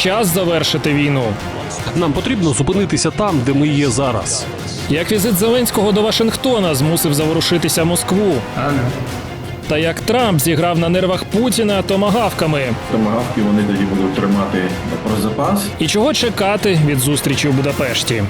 час завершити війну. Нам потрібно зупинитися там, де ми є зараз. Як візит Зеленського до Вашингтона змусив заворушитися Москву. Та як Трамп зіграв на нервах Путіна томагавками. Томагавки вони тоді будуть тримати про запас. І чого чекати від зустрічі у Будапешті?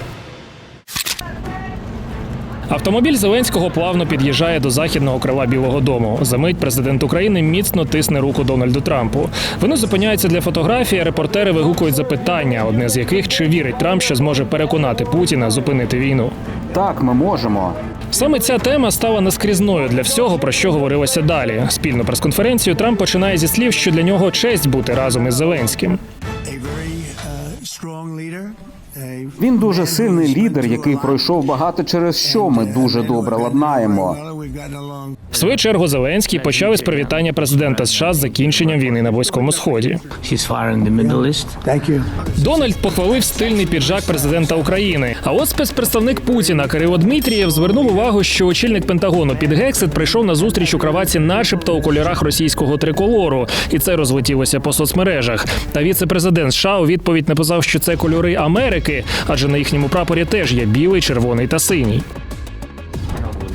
Автомобіль Зеленського плавно під'їжджає до західного крила Білого Дому. Замить президент України міцно тисне руку Дональду Трампу. Вони зупиняються для фотографії. а Репортери вигукують запитання, одне з яких чи вірить Трамп, що зможе переконати Путіна зупинити війну. Так, ми можемо. Саме ця тема стала наскрізною для всього, про що говорилося далі. Спільну прес-конференцію Трамп починає зі слів, що для нього честь бути разом із Зеленським. Він дуже сильний лідер, який пройшов багато через що ми дуже добре ладнаємо. В свою чергу Зеленський почав із привітання президента США з закінченням війни на близькому сході. ceasefire in the Middle East. Thank you. Дональд похвалив стильний піджак президента України. А от спецпредставник Путіна Кирило Дмитрієв звернув увагу, що очільник Пентагону під Гексит прийшов на зустріч у кроваті, начебто у кольорах російського триколору, і це розлетілося по соцмережах. Та віце-президент США у відповідь написав, що це кольори Америки, адже на їхньому прапорі теж є білий, червоний та синій.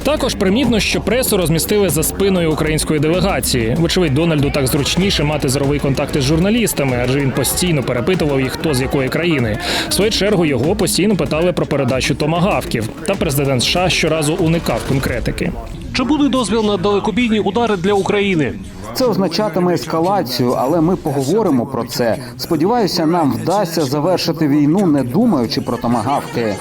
Також примітно, що пресу розмістили за спиною української делегації. Вочевидь, Дональду так зручніше мати зоровий контакт із журналістами, адже він постійно перепитував їх, хто з якої країни. В свою чергу його постійно питали про передачу томагавків. Та президент США щоразу уникав конкретики. Чи буде дозвіл на далекобійні удари для України? Це означатиме ескалацію, але ми поговоримо про це. Сподіваюся, нам вдасться завершити війну, не думаючи про томагавки.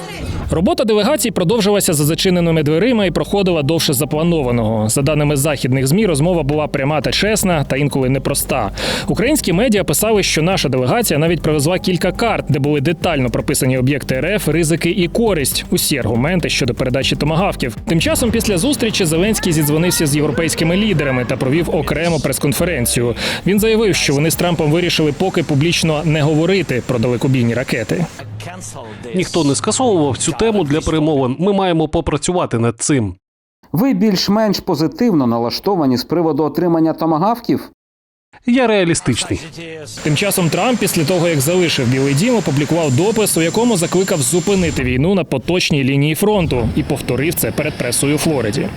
Робота делегацій продовжилася за зачиненими дверима і проходила довше запланованого. За даними західних змі, розмова була пряма та чесна, та інколи непроста. Українські медіа писали, що наша делегація навіть привезла кілька карт, де були детально прописані об'єкти РФ, ризики і користь. Усі аргументи щодо передачі томагавків. Тим часом, після зустрічі, Зеленський зідзвонився з європейськими лідерами та провів окрему прес-конференцію. Він заявив, що вони з Трампом вирішили поки публічно не говорити про далекобійні ракети. Ніхто не скасовував цю тему для перемовин. Ми маємо попрацювати над цим. Ви більш-менш позитивно налаштовані з приводу отримання томагавків? Я реалістичний. Тим часом Трамп, після того як залишив Білий Дім, опублікував допис, у якому закликав зупинити війну на поточній лінії фронту і повторив це перед пресою у Флориді.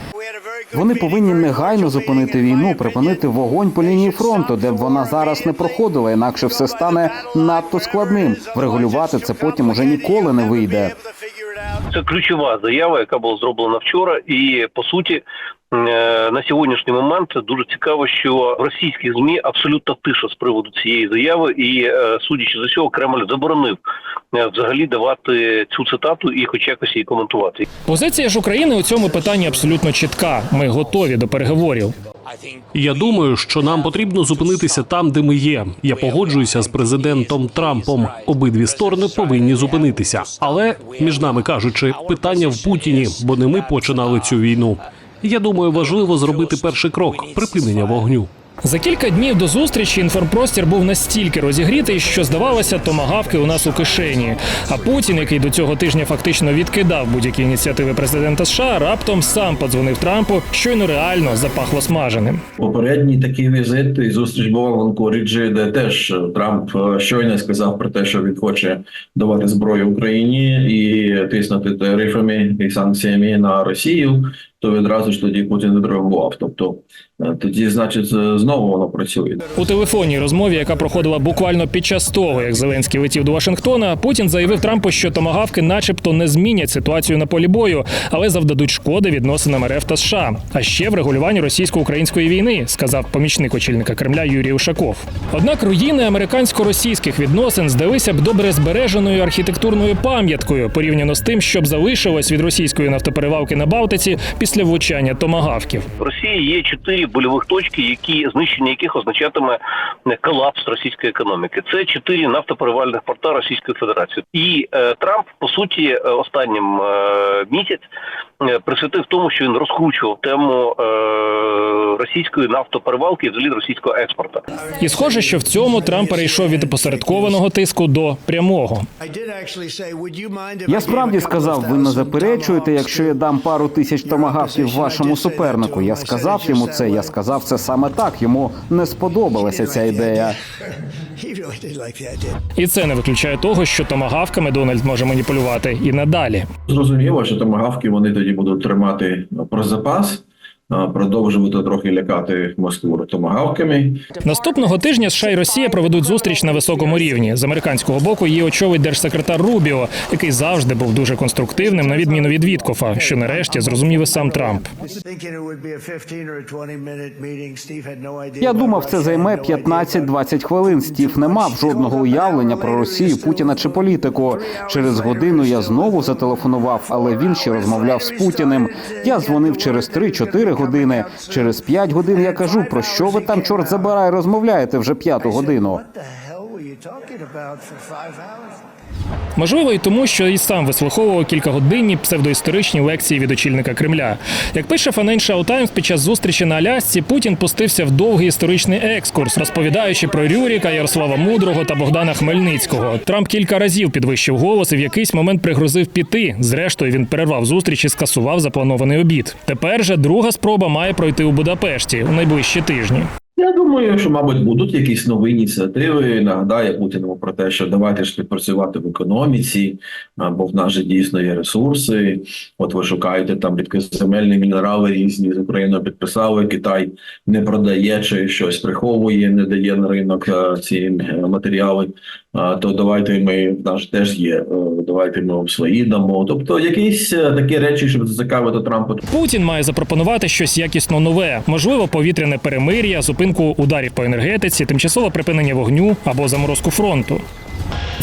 Вони повинні негайно зупинити війну, припинити вогонь по лінії фронту, де б вона зараз не проходила, інакше все стане надто складним. Врегулювати це потім уже ніколи не вийде. Це ключова заява, яка була зроблена вчора, і по суті. Е, На сьогоднішній момент дуже цікаво, що в російських змі абсолютно тиша з приводу цієї заяви, і е, судячи з усього, Кремль заборонив е, взагалі давати цю цитату і хоч якось її коментувати. Позиція ж України у цьому питанні абсолютно чітка. Ми готові до переговорів. Я думаю, що нам потрібно зупинитися там, де ми є. Я погоджуюся з президентом Трампом. Обидві сторони повинні зупинитися. Але між нами кажучи, питання в Путіні, бо не ми починали цю війну. Я думаю, важливо зробити перший крок припинення вогню. За кілька днів до зустрічі інформпростір був настільки розігрітий, що здавалося, томагавки у нас у кишені. А Путін, який до цього тижня фактично відкидав будь-які ініціативи президента США, раптом сам подзвонив Трампу, щойно реально запахло смаженим. Попередній такий візит і зустріч була в Анкоріджі, де теж Трамп е, щойно сказав про те, що він хоче давати зброю Україні і тиснути тарифами і санкціями на Росію. То відразу ж тоді Путін відреагував. Тобто е, тоді, значить, знову воно працює. У телефонній розмові, яка проходила буквально під час того, як Зеленський летів до Вашингтона, Путін заявив Трампу, що томагавки, начебто, не змінять ситуацію на полі бою, але завдадуть шкоди відносинам РФ та США, а ще в регулюванні російсько-української війни, сказав помічник очільника Кремля Юрій Ушаков. Однак руїни американсько-російських відносин здалися б добре збереженою архітектурною пам'яткою порівняно з тим, що б залишилось від російської нафтоперевалки на Балтиці після влучання томагавків. В Росії є чотири больових точки, які знищення яких означатиме е, колапс російської економіки. Це чотири нафтоперевальних порта Російської Федерації. І е, Трамп по суті е, останнім е, місяць е, присвятив тому, що він розкручував тему е, російської нафтоперевалки і взагалі російського експорту. І схоже, що в цьому Трамп перейшов від опосередкованого тиску до прямого. Я справді сказав, ви не заперечуєте, якщо я дам пару тисяч томагавків томагавків вашому супернику. Я сказав йому це. Я сказав це саме так. Йому не сподобалася ця ідея. І це не виключає того, що томагавками Дональд може маніпулювати і надалі. Зрозуміло, що томагавки вони тоді будуть тримати про запас, продовжувати трохи лякати Москву томагавками. Наступного тижня США і Росія проведуть зустріч на високому рівні. З американського боку її очолить держсекретар Рубіо, який завжди був дуже конструктивним, на відміну від Віткофа, що нарешті зрозумів і сам Трамп. Thinking it would be a 15 or a 20 minute meeting, Steve had no idea. Я думав, це займе had no 15-20 хвилин. Стів не мав жодного уявлення про Росію, Путіна чи політику. Через годину я знову зателефонував, але він ще розмовляв з Путіним. Я дзвонив через 3-4 години. Через п'ять годин я кажу, про що ви там, чорт забирай, розмовляєте вже п'яту годину. Можливо, і тому, що і сам вислуховував кількагодинні псевдоісторичні лекції від очільника Кремля. Як пише Financial Times, під час зустрічі на Алясці Путін пустився в довгий історичний екскурс, розповідаючи про Рюріка, Ярослава Мудрого та Богдана Хмельницького. Трамп кілька разів підвищив голос і в якийсь момент пригрозив піти. Зрештою, він перервав зустріч і скасував запланований обід. Тепер же друга спроба має пройти у Будапешті у найближчі тижні. Я думаю, що, мабуть, будуть якісь нові ініціативи. Нагадає Путіну про те, що давайте ж працювати в економіці, бо в нас же дійсно є ресурси. От ви шукаєте там рідкоземельні мінерали різні з Україною підписали. Китай не продає чи щось приховує, не дає на ринок ці е, матеріали. То давайте ми в нас теж є. е, Давайте ми вам свої дамо. Тобто, якісь е, такі речі, щоб зацікавити Трампа. Путін має запропонувати щось якісно нове, можливо, повітряне перемир'я, зупинку ударів по енергетиці, тимчасове припинення вогню або заморозку фронту.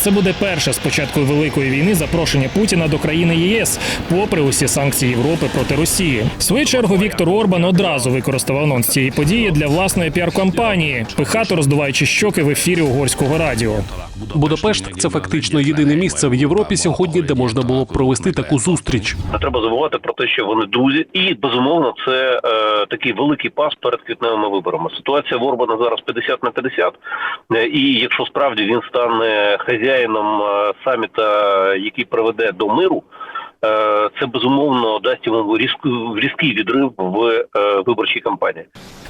Це буде перше з початку великої війни запрошення Путіна до країни ЄС, попри усі санкції Європи проти Росії. В свою чергу Віктор Орбан одразу використав анонс цієї події для власної піар-кампанії, пихато роздуваючи щоки в ефірі угорського радіо. Будапешт це фактично єдине місце в Європі сьогодні, де можна було провести таку зустріч. Не треба забувати про те, що вони друзі, і безумовно це е, такий великий пас перед квітневими виборами. Ситуація в Орбана зараз 50 на 50, е, і якщо справді він стане хазяїном е, саміта, який приведе до миру. е, Це безумовно дасть йому різкий відрив в е, виборчій кампанії.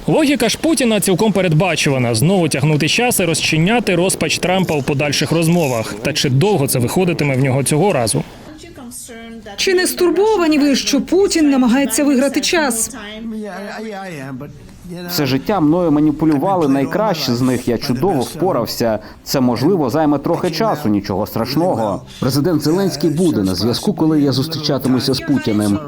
Логіка ж Путіна цілком передбачувана знову тягнути час і розчиняти розпач Трампа у подальших розмовах. Та чи довго це виходитиме в нього цього разу? Чи не стурбовані ви, що Путін намагається виграти час? Все життя мною маніпулювали найкращі з них. Я чудово впорався. Це можливо займе трохи часу, нічого страшного. Президент Зеленський буде на зв'язку, коли я зустрічатимуся з Путіним.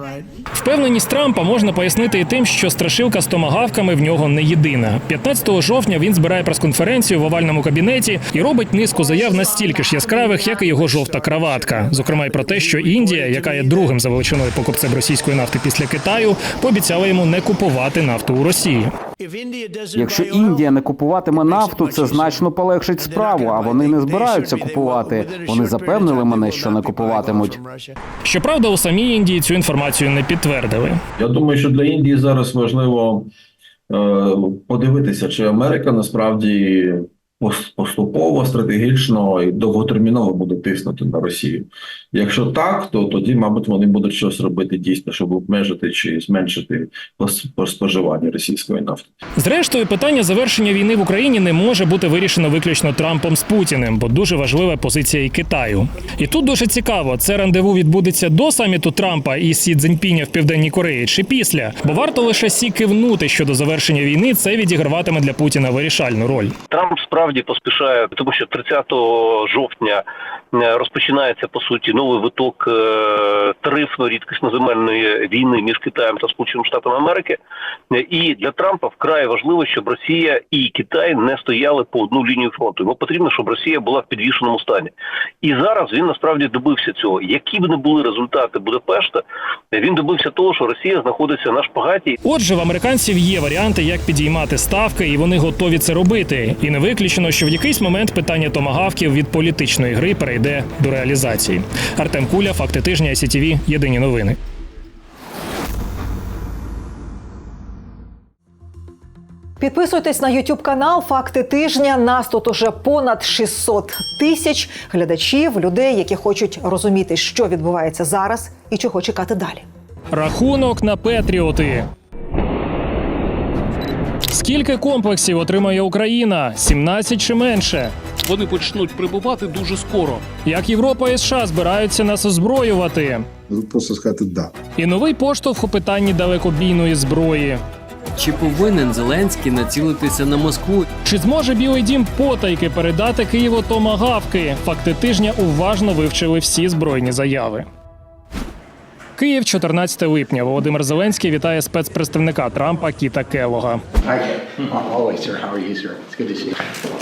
Впевненість Трампа можна пояснити і тим, що страшилка з томагавками в нього не єдина. 15 жовтня він збирає прес-конференцію в овальному кабінеті і робить низку заяв настільки ж яскравих, як і його жовта краватка. Зокрема, й про те, що Індія, яка є другим за величиною покупцем російської нафти після Китаю, пообіцяла йому не купувати нафту у Росії. Doesn't Якщо Індія не купуватиме нафту, це значно полегшить справу. А вони не збираються купувати. Вони запевнили мене, що не купуватимуть. Щоправда, у самій Індії цю інформацію не підтвердили. Я думаю, що для Індії зараз важливо е, подивитися, чи Америка насправді поступово, стратегічно і довготерміново буде тиснути на Росію. Якщо так, то тоді, мабуть, вони будуть щось робити дійсно, щоб обмежити чи зменшити споживання російської нафти. Зрештою, питання завершення війни в Україні не може бути вирішено виключно Трампом з Путіним, бо дуже важлива позиція і Китаю. І тут дуже цікаво, це рандеву відбудеться до саміту Трампа і Сі Цзіньпіня в Південній Кореї чи після. Бо варто лише сі кивнути щодо завершення війни, це відіграватиме для Путіна вирішальну роль. Трамп справді поспішає, тому що 30 жовтня е, розпочинається по суті новий виток е, тарифної рідкісноземельної війни між Китаєм та Сполученими Штатами Америки. Е, І для Трампа вкрай важливо, щоб Росія і Китай не стояли по одну лінію фронту. Йому потрібно, щоб Росія була в підвішеному стані. І зараз він насправді добився цього. Які б не були результати Будапешта, він добився того, що Росія знаходиться на шпагаті Отже, в американців є варіанти, як підіймати ставки, і вони готові це робити. І не виключено, що в якийсь момент питання томагавків від політичної гри перейде до реалізації. Артем Куля, факти тижня, СІТВ, єдині новини. Підписуйтесь на YouTube канал Факти тижня. Нас тут уже понад 600 тисяч глядачів, людей, які хочуть розуміти, що відбувається зараз і чого чекати далі. Рахунок на Петріоти. Скільки комплексів отримає Україна? 17 чи менше? Вони почнуть прибувати дуже скоро. Як Європа і США збираються нас озброювати? Просто сказати да. І новий поштовх у питанні далекобійної зброї. Чи повинен Зеленський націлитися на Москву? Чи зможе Білий Дім потайки передати Києву томагавки? Факти тижня уважно вивчили всі збройні заяви. Київ, 14 липня. Володимир Зеленський вітає спецпредставника Трампа Кіта Келога.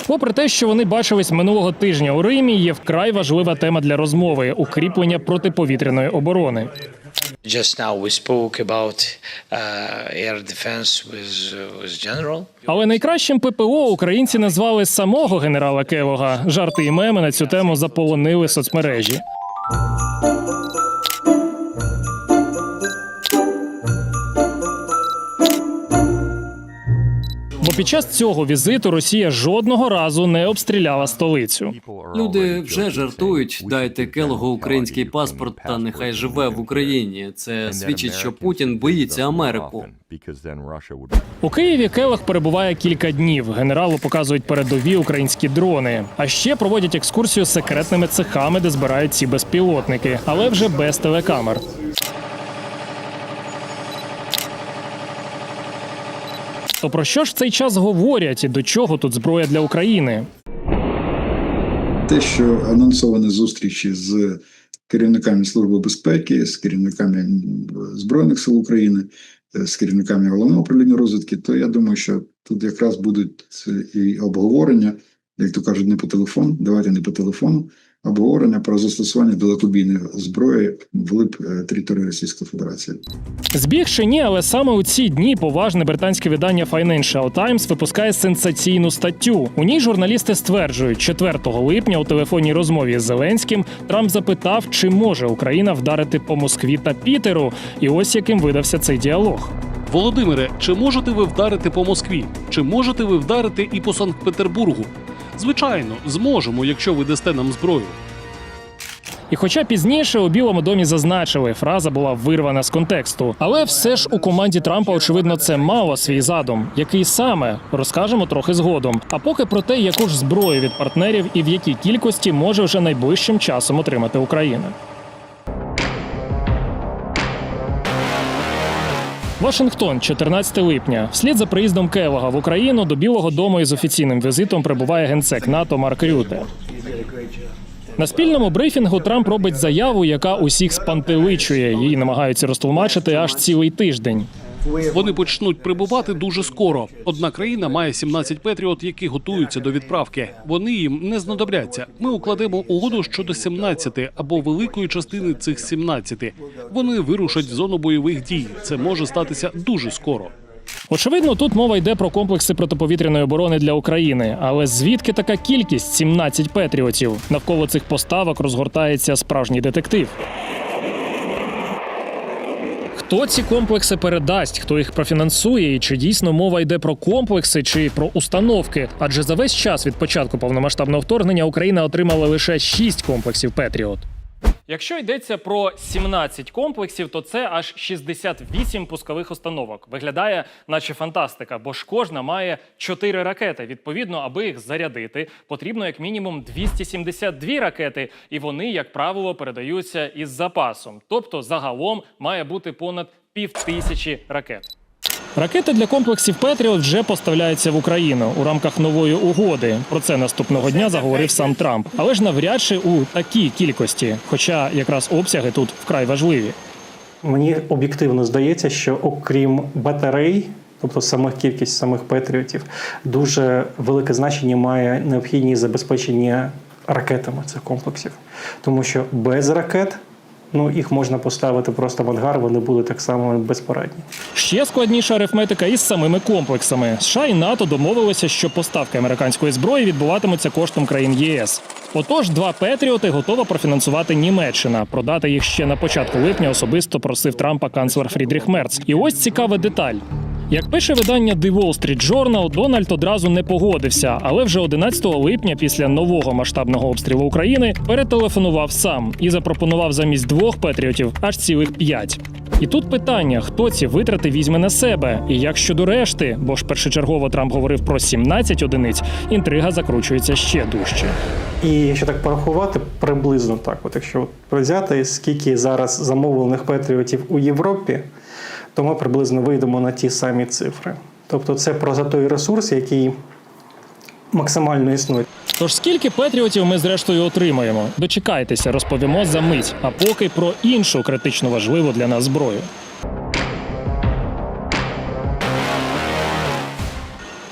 Попри те, що вони бачились минулого тижня у Римі, є вкрай важлива тема для розмови укріплення протиповітряної оборони. Just now we spoke about air defense with, with General. Але найкращим ППО українці назвали самого генерала Келога. Жарти і меми на цю тему заполонили соцмережі. Під час цього візиту Росія жодного разу не обстріляла столицю. Люди вже жартують. Дайте Келогу український паспорт, та нехай живе в Україні. Це свідчить, що Путін боїться Америку. У Києві Келог перебуває кілька днів. Генералу показують передові українські дрони. А ще проводять екскурсію з секретними цехами, де збирають ці безпілотники, але вже без телекамер. То про що ж цей час говорять і до чого тут зброя для України? Те, що анонсовані зустрічі з керівниками Служби безпеки, з керівниками Збройних сил України, е, з керівниками головного управління розвідки, то я думаю, що тут якраз будуть е, і обговорення, як то кажуть, не по телефону, давайте не по телефону, обговорення про застосування далекобійної зброї вглиб е, території Російської Федерації. Збіг чи ні, але саме у ці дні поважне британське видання Financial Times випускає сенсаційну статтю. У ній журналісти стверджують, 4 липня у телефонній розмові з Зеленським Трамп запитав, чи може Україна вдарити по Москві та Пітеру. І ось яким видався цей діалог. Володимире, чи можете ви вдарити по Москві? Чи можете ви вдарити і по Санкт-Петербургу? Звичайно, зможемо, якщо ви дасте нам зброю. І хоча пізніше у Білому домі зазначили, фраза була вирвана з контексту, але все ж у команді Трампа очевидно це мало свій задум, який саме розкажемо трохи згодом. А поки про те, яку ж зброю від партнерів і в якій кількості може вже найближчим часом отримати Україна. Вашингтон, 14 липня. Вслід за приїздом Келога в Україну до Білого Дому із офіційним візитом прибуває генсек НАТО Марк Рюте. На спільному брифінгу Трамп робить заяву, яка усіх спантеличує. Її намагаються розтлумачити аж цілий тиждень. Вони почнуть прибувати дуже скоро. Одна країна має 17 петріот, які готуються до відправки. Вони їм не знадобляться. Ми укладемо угоду щодо 17 або великої частини цих 17. Вони вирушать в зону бойових дій. Це може статися дуже скоро. Очевидно, тут мова йде про комплекси протиповітряної оборони для України. Але звідки така кількість 17 петріотів? Навколо цих поставок розгортається справжній детектив. Хто ці комплекси передасть, хто їх профінансує, і чи дійсно мова йде про комплекси чи про установки? Адже за весь час від початку повномасштабного вторгнення Україна отримала лише шість комплексів Петріот. Якщо йдеться про 17 комплексів, то це аж 68 пускових установок. Виглядає, наче фантастика, бо ж кожна має 4 ракети. Відповідно, аби їх зарядити, потрібно як мінімум 272 ракети, і вони, як правило, передаються із запасом. Тобто, загалом має бути понад півтисячі ракет. Ракети для комплексів Петріот вже поставляються в Україну у рамках нової угоди. Про це наступного дня заговорив сам Трамп. Але ж навряд чи у такій кількості, хоча якраз обсяги тут вкрай важливі. Мені об'єктивно здається, що окрім батарей, тобто самих кількість самих патріотів, дуже велике значення має необхідність забезпечення ракетами цих комплексів, тому що без ракет. Ну, їх можна поставити просто в ангар, вони були так само безпорадні. Ще складніша арифметика із самими комплексами. США і НАТО домовилися, що поставки американської зброї відбуватимуться коштом країн ЄС. Отож, два Петріоти готова профінансувати Німеччина. Продати їх ще на початку липня особисто просив Трампа канцлер Фрідріх Мерц. І ось цікава деталь. Як пише видання The Wall Street Journal, Дональд одразу не погодився, але вже 11 липня, після нового масштабного обстрілу України, перетелефонував сам і запропонував замість двох патріотів аж цілих п'ять. І тут питання: хто ці витрати візьме на себе? І як щодо решти? Бо ж першочергово Трамп говорив про 17 одиниць, інтрига закручується ще дужче. І якщо так порахувати, приблизно так, от якщо взяти, скільки зараз замовлених патріотів у Європі, то ми приблизно вийдемо на ті самі цифри. Тобто це про той ресурс, який максимально існує. Тож скільки патріотів ми зрештою отримаємо? Дочекайтеся, розповімо за мить. А поки про іншу критично важливу для нас зброю.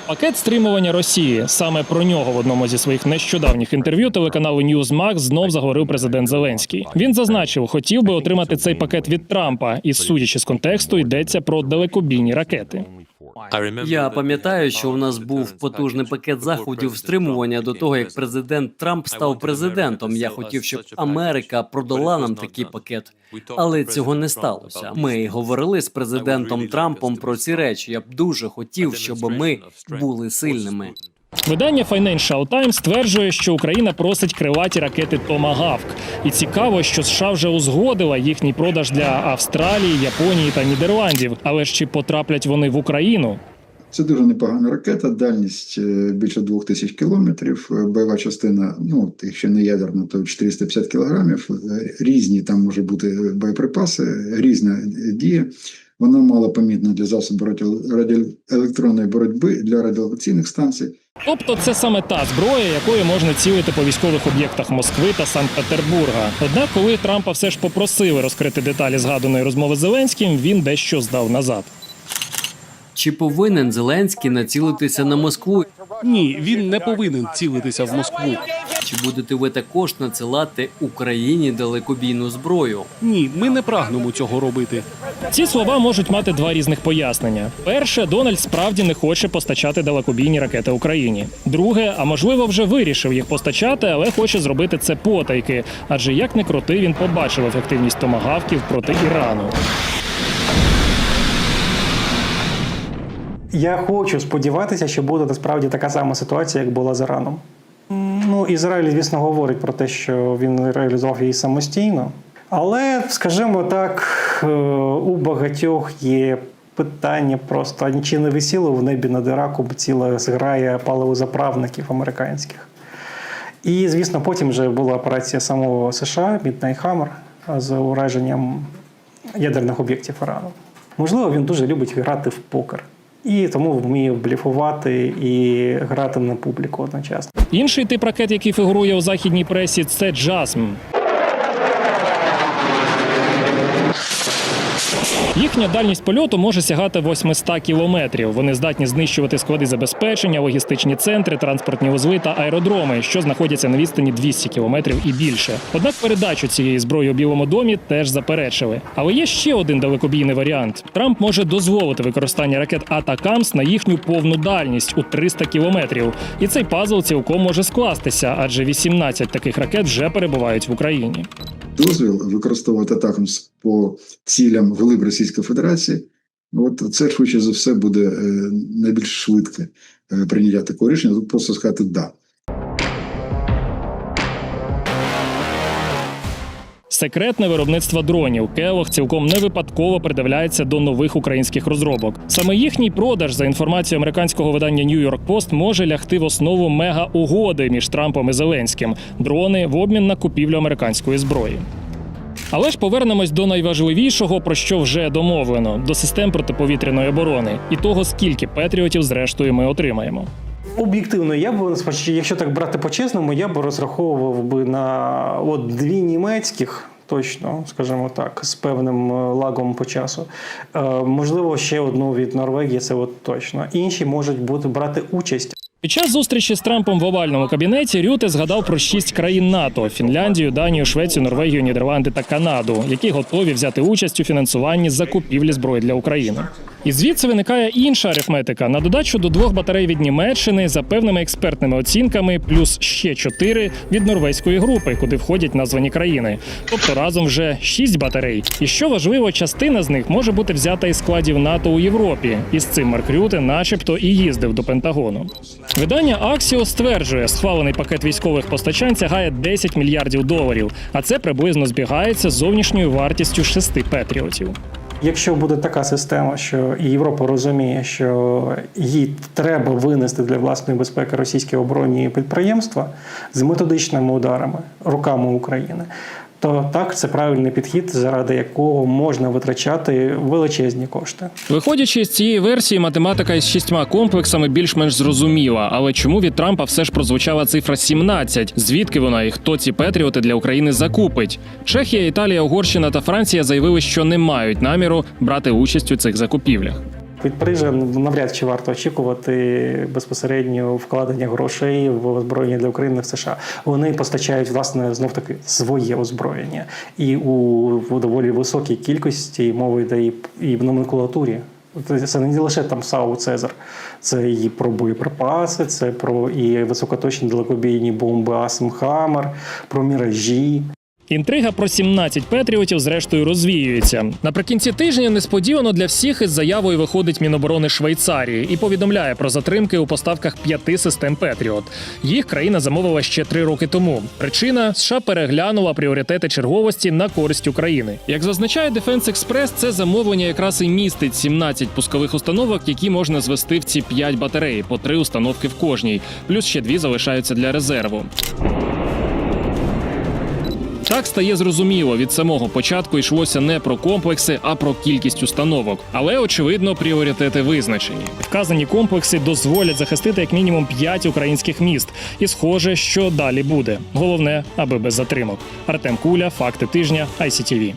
Пакет стримування Росії саме про нього в одному зі своїх нещодавніх інтерв'ю телеканалу Newsmax знов заговорив президент Зеленський. Він зазначив, хотів би отримати цей пакет від Трампа, і судячи з контексту, йдеться про далекобійні ракети. Я пам'ятаю, що у нас був потужний пакет заходів стримування до того, як президент Трамп став президентом. Я хотів, щоб Америка продала нам такий пакет, але цього не сталося. Ми говорили з президентом Трампом про ці речі. Я б дуже хотів, щоб ми були сильними. Видання Financial Times стверджує, що Україна просить крилаті ракети Томагавк. І цікаво, що США вже узгодила їхній продаж для Австралії, Японії та Нідерландів. Але ж чи потраплять вони в Україну? Це дуже непогана ракета, дальність е, більше 2000 кілометрів, е, бойова частина, ну, якщо не ядерна, то 450 кілограмів. Е, Різні там може бути боєприпаси, різна дія. Вона мало помітна для засобів радіо- радіоелектронної боротьби для радіолокаційних станцій. Тобто це саме та зброя, якою можна цілити по військових об'єктах Москви та Санкт-Петербурга. Однак, коли Трампа все ж попросили розкрити деталі згаданої розмови з Зеленським, він дещо здав назад. Чи повинен Зеленський націлитися на Москву? Ні, він не повинен цілитися в Москву. Чи будете ви також надсилати Україні далекобійну зброю? Ні, ми не прагнемо цього робити. Ці слова можуть мати два різних пояснення. Перше, Дональд справді не хоче постачати далекобійні ракети Україні. Друге, а можливо, вже вирішив їх постачати, але хоче зробити це потайки. Адже як не крути, він побачив ефективність томагавків проти Ірану. Я хочу сподіватися, що буде насправді така сама ситуація, як була з Іраном. Ну, Ізраїль, звісно, говорить про те, що він реалізував її самостійно. Але, скажімо так, е, у багатьох є питання просто чи не висіло в небі над Іраком ціла зграя паливозаправників американських. І, звісно, потім вже була операція самого США Midnight Hammer з ураженням ядерних об'єктів Ірану. Можливо, він дуже любить грати в покер. І тому вміє бліфувати і грати на публіку одночасно. Інший тип ракет, який фігурує у західній пресі, це Джасм. Їхня дальність польоту може сягати 800 кілометрів. Вони здатні знищувати склади забезпечення, логістичні центри, транспортні вузли та аеродроми, що знаходяться на відстані 200 кілометрів і більше. Однак передачу цієї зброї у Білому домі теж заперечили. Але є ще один далекобійний варіант. Трамп може дозволити використання ракет Атакамс на їхню повну дальність у 300 кілометрів. І цей пазл цілком може скластися, адже 18 таких ракет вже перебувають в Україні. Дозвіл використовувати атакамс по цілям глиб Російської Федерації. От це швидше за все буде е, найбільш швидке е, прийняття такого рішення. Тут просто сказати да. Секретне виробництво дронів Келох цілком не випадково придивляється до нових українських розробок. Саме їхній продаж, за інформацією американського видання New York Post, може лягти в основу мега-угоди між Трампом і Зеленським дрони в обмін на купівлю американської зброї. Але ж повернемось до найважливішого, про що вже домовлено: до систем протиповітряної оборони і того, скільки патріотів зрештою ми отримаємо. Об'єктивно, я б якщо так брати по-чесному, я б розраховував би на от дві німецьких. Точно, скажімо так, з певним е, лагом по часу. Е, можливо, ще одну від Норвегії, це от точно. Інші можуть бути брати участь. Під час зустрічі з Трампом в овальному кабінеті Рюте згадав про шість країн НАТО: Фінляндію, Данію, Швецію, Норвегію, Нідерланди та Канаду, які готові взяти участь у фінансуванні закупівлі зброї для України. І звідси виникає інша арифметика на додачу до двох батарей від Німеччини за певними експертними оцінками, плюс ще чотири від норвезької групи, куди входять названі країни. Тобто разом вже шість батарей. І що важливо, частина з них може бути взята із складів НАТО у Європі. І з цим Марк начебто, і їздив до Пентагону. Видання Axios стверджує, схвалений пакет військових постачань сягає 10 мільярдів доларів, а це приблизно збігається з зовнішньою вартістю шести петріотів. Якщо буде така система, що і Європа розуміє, що їй треба винести для власної безпеки російські оборонні підприємства з методичними ударами руками України, то так це правильний підхід, заради якого можна витрачати величезні кошти. Виходячи з цієї версії, математика із шістьма комплексами більш-менш зрозуміла. Але чому від Трампа все ж прозвучала цифра 17? Звідки вона і хто ці петріоти для України закупить? Чехія, Італія, Угорщина та Франція заявили, що не мають наміру брати участь у цих закупівлях. Від Парижа навряд чи варто очікувати безпосередньо вкладення грошей в озброєння для України в США. Вони постачають власне знов таки своє озброєння, і у, у доволі високій кількості мова йде і, в номенклатурі. Це не лише там САУ Цезар, це і про боєприпаси, це про і високоточні далекобійні бомби Асм Хаммер, про міражі. Інтрига про 17 петріотів зрештою розвіюється. Наприкінці тижня несподівано для всіх із заявою виходить Міноборони Швейцарії і повідомляє про затримки у поставках п'яти систем Петріот. Їх країна замовила ще три роки тому. Причина США переглянула пріоритети черговості на користь України. Як зазначає Defense Express, це замовлення якраз і містить 17 пускових установок, які можна звести в ці 5 батарей, по три установки в кожній, плюс ще дві залишаються для резерву. Так стає зрозуміло, від самого початку йшлося не про комплекси, а про кількість установок. Але очевидно, пріоритети визначені. Вказані комплекси дозволять захистити як мінімум 5 українських міст. І схоже, що далі буде. Головне, аби без затримок. Артем Куля, факти тижня, ICTV.